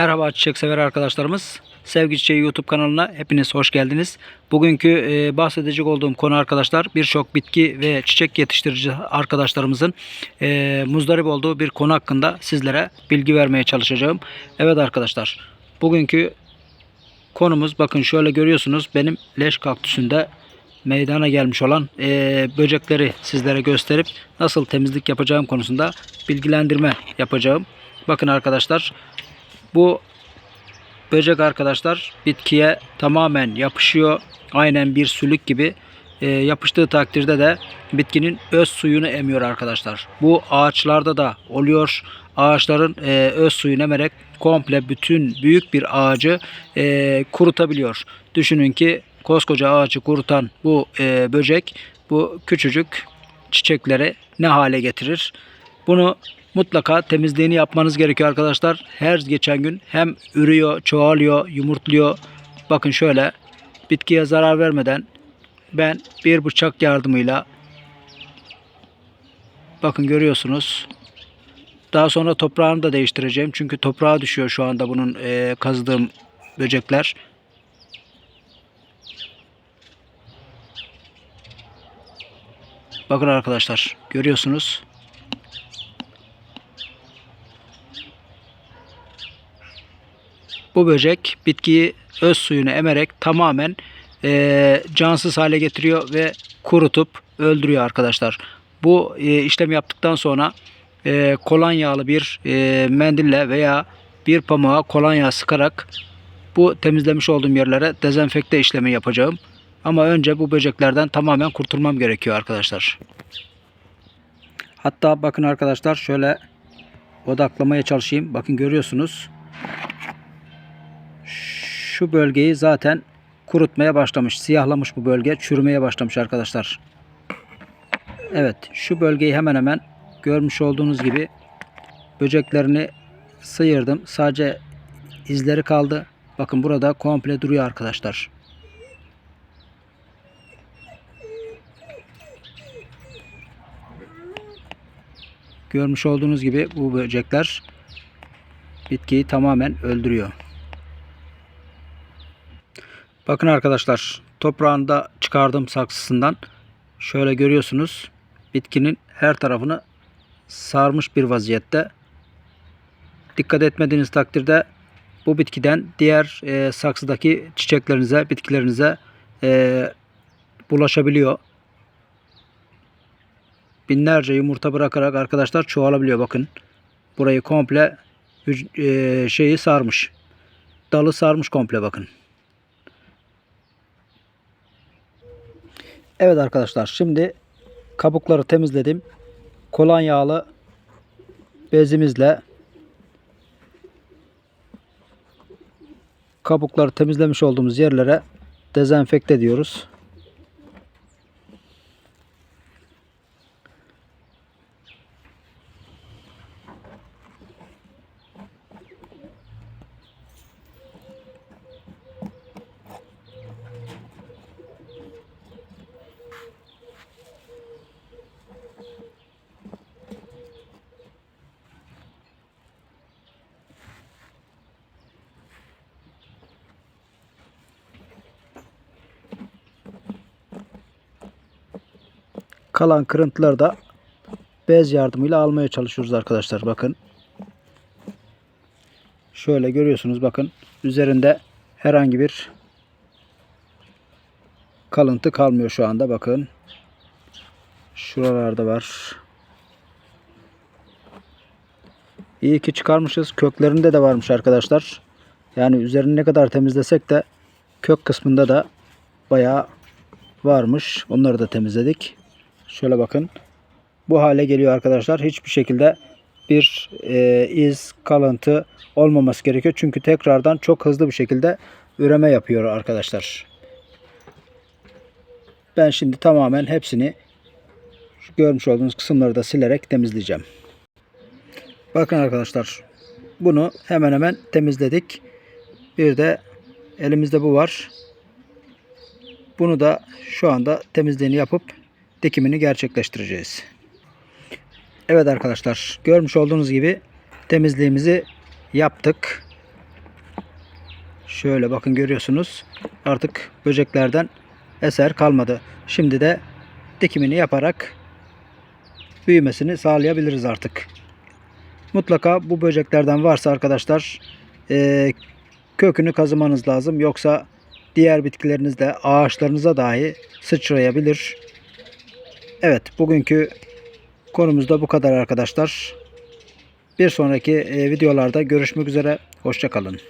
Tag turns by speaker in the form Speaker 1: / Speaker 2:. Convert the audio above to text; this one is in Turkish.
Speaker 1: Merhaba çiçek sever arkadaşlarımız. Sevgi Çiçeği YouTube kanalına hepiniz hoş geldiniz. Bugünkü e, bahsedecek olduğum konu arkadaşlar birçok bitki ve çiçek yetiştirici arkadaşlarımızın e, muzdarip olduğu bir konu hakkında sizlere bilgi vermeye çalışacağım. Evet arkadaşlar bugünkü konumuz bakın şöyle görüyorsunuz benim leş kaktüsünde meydana gelmiş olan e, böcekleri sizlere gösterip nasıl temizlik yapacağım konusunda bilgilendirme yapacağım. Bakın arkadaşlar bu böcek arkadaşlar bitkiye tamamen yapışıyor. Aynen bir sülük gibi E, yapıştığı takdirde de bitkinin öz suyunu emiyor arkadaşlar. Bu ağaçlarda da oluyor. Ağaçların e, öz suyunu emerek komple bütün büyük bir ağacı e, kurutabiliyor. Düşünün ki koskoca ağacı kurutan bu e, böcek bu küçücük çiçekleri ne hale getirir? Bunu mutlaka temizliğini yapmanız gerekiyor arkadaşlar. Her geçen gün hem ürüyor, çoğalıyor, yumurtluyor. Bakın şöyle bitkiye zarar vermeden ben bir bıçak yardımıyla bakın görüyorsunuz. Daha sonra toprağını da değiştireceğim. Çünkü toprağa düşüyor şu anda bunun eee kazdığım böcekler. Bakın arkadaşlar görüyorsunuz. Bu böcek bitkiyi öz suyunu emerek tamamen eee, cansız hale getiriyor ve kurutup öldürüyor arkadaşlar. Bu eee, işlem yaptıktan sonra eee kolonyalı bir eee, mendille veya bir pamuğa kolonya sıkarak bu temizlemiş olduğum yerlere dezenfekte işlemi yapacağım. Ama önce bu böceklerden tamamen kurtulmam gerekiyor arkadaşlar. Hatta bakın arkadaşlar şöyle odaklamaya çalışayım. Bakın görüyorsunuz şu bölgeyi zaten kurutmaya başlamış. Siyahlamış bu bölge. Çürümeye başlamış arkadaşlar. Evet. Şu bölgeyi hemen hemen görmüş olduğunuz gibi böceklerini sıyırdım. Sadece izleri kaldı. Bakın burada komple duruyor arkadaşlar. Görmüş olduğunuz gibi bu böcekler bitkiyi tamamen öldürüyor. Bakın arkadaşlar toprağını da çıkardım saksısından. Şöyle görüyorsunuz bitkinin her tarafını sarmış bir vaziyette. Dikkat etmediğiniz takdirde bu bitkiden diğer e, saksıdaki çiçeklerinize, bitkilerinize e, bulaşabiliyor. Binlerce yumurta bırakarak arkadaşlar çoğalabiliyor bakın. Burayı komple e, şeyi sarmış. Dalı sarmış komple bakın. Evet arkadaşlar şimdi kabukları temizledim. Kolonyalı bezimizle kabukları temizlemiş olduğumuz yerlere dezenfekte ediyoruz. Kalan kırıntıları da bez yardımıyla almaya çalışıyoruz arkadaşlar. Bakın. Şöyle görüyorsunuz bakın. Üzerinde herhangi bir kalıntı kalmıyor şu anda. Bakın. Şuralarda var. İyi ki çıkarmışız. Köklerinde de varmış arkadaşlar. Yani üzerini ne kadar temizlesek de kök kısmında da bayağı varmış. Onları da temizledik. Şöyle bakın. Bu hale geliyor arkadaşlar. Hiçbir şekilde bir e, iz, kalıntı olmaması gerekiyor. Çünkü tekrardan çok hızlı bir şekilde üreme yapıyor arkadaşlar. Ben şimdi tamamen hepsini görmüş olduğunuz kısımları da silerek temizleyeceğim. Bakın arkadaşlar. Bunu hemen hemen temizledik. Bir de elimizde bu var. Bunu da şu anda temizliğini yapıp dikimini gerçekleştireceğiz. Evet arkadaşlar görmüş olduğunuz gibi temizliğimizi yaptık. Şöyle bakın görüyorsunuz. Artık böceklerden eser kalmadı. Şimdi de dikimini yaparak büyümesini sağlayabiliriz artık. Mutlaka bu böceklerden varsa arkadaşlar eee, kökünü kazımanız lazım. Yoksa diğer bitkilerinizde ağaçlarınıza dahi sıçrayabilir. Evet bugünkü konumuz da bu kadar arkadaşlar. Bir sonraki e, videolarda görüşmek üzere. Hoşçakalın.